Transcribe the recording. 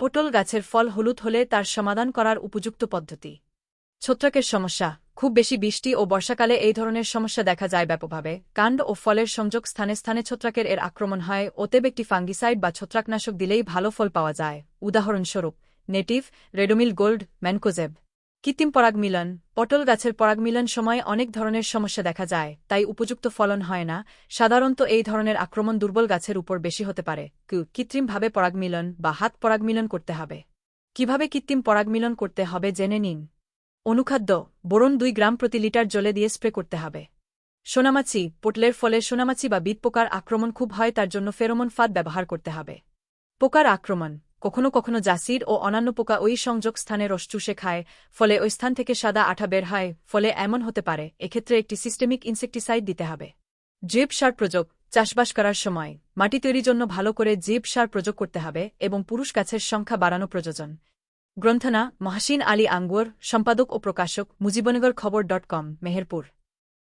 পটল গাছের ফল হলুদ হলে তার সমাধান করার উপযুক্ত পদ্ধতি। ছত্রাকের সমস্যা, খুব বেশি বৃষ্টি ও বর্ষাকালে এই ধরনের সমস্যা দেখা যায় ব্যাপকভাবে। কাণ্ড ও ফলের সংযোগ স্থানে স্থানে ছত্রাকের এর আক্রমণ হয় ওতেব একটি ফাঙ্গিসাইড বা ছত্রাকনাশক দিলেই ভালো ফল পাওয়া যায়। উদাহরণস্বরূপ, নেটিভ, রেডোমিল গোল্ড, ম্যানকোজেব। কৃত্রিম পরাগ মিলন। পটল গাছের পরাগ মিলন সময়ে অনেক ধরনের সমস্যা দেখা যায়, তাই উপযুক্ত ফলন হয় না। সাধারণত এই ধরনের আক্রমণ দুর্বল গাছের উপর বেশি হতে পারে। কৃত্রিমভাবে পরাগ মিলন বা হাত পরাগ মিলন করতে হবে। কীভাবে কৃত্রিম পরাগ মিলন করতে হবে জেনে নিন। অনুখাদ্য, বোরন দুই গ্রাম প্রতি লিটার জলে দিয়ে স্প্রে করতে হবে। সোনামাছি, পটলের ফলে সোনামাছি বা বিট পোকার আক্রমণ খুব হয়, তার জন্য ফেরোমন ফাঁদ ব্যবহার করতে হবে। পোকার আক্রমণ কখনো কখনো জাসির ও অন্যান্য পোকা ওই সংযোগ স্থানে রস চুষে খায় ফলে ওই স্থান থেকে সাদা আঠা বের হয়, ফলে এমন হতে পারে, এক্ষেত্রে একটি সিস্টেমিক ইনসেকটিসাইড দিতে হবে। জৈব সার প্রযোগ, চাষবাস করার সময়, মাটি তৈরির জন্য ভালো করে জৈব সার প্রযোগ করতে হবে এবং পুরুষ গাছের সংখ্যা বাড়ানো প্রয়োজন। গ্রন্থনা, মহাসিন আলী আঙ্গুর, সম্পাদক ও প্রকাশক, মুজিবনগর খবর ডট কম, মেহেরপুর।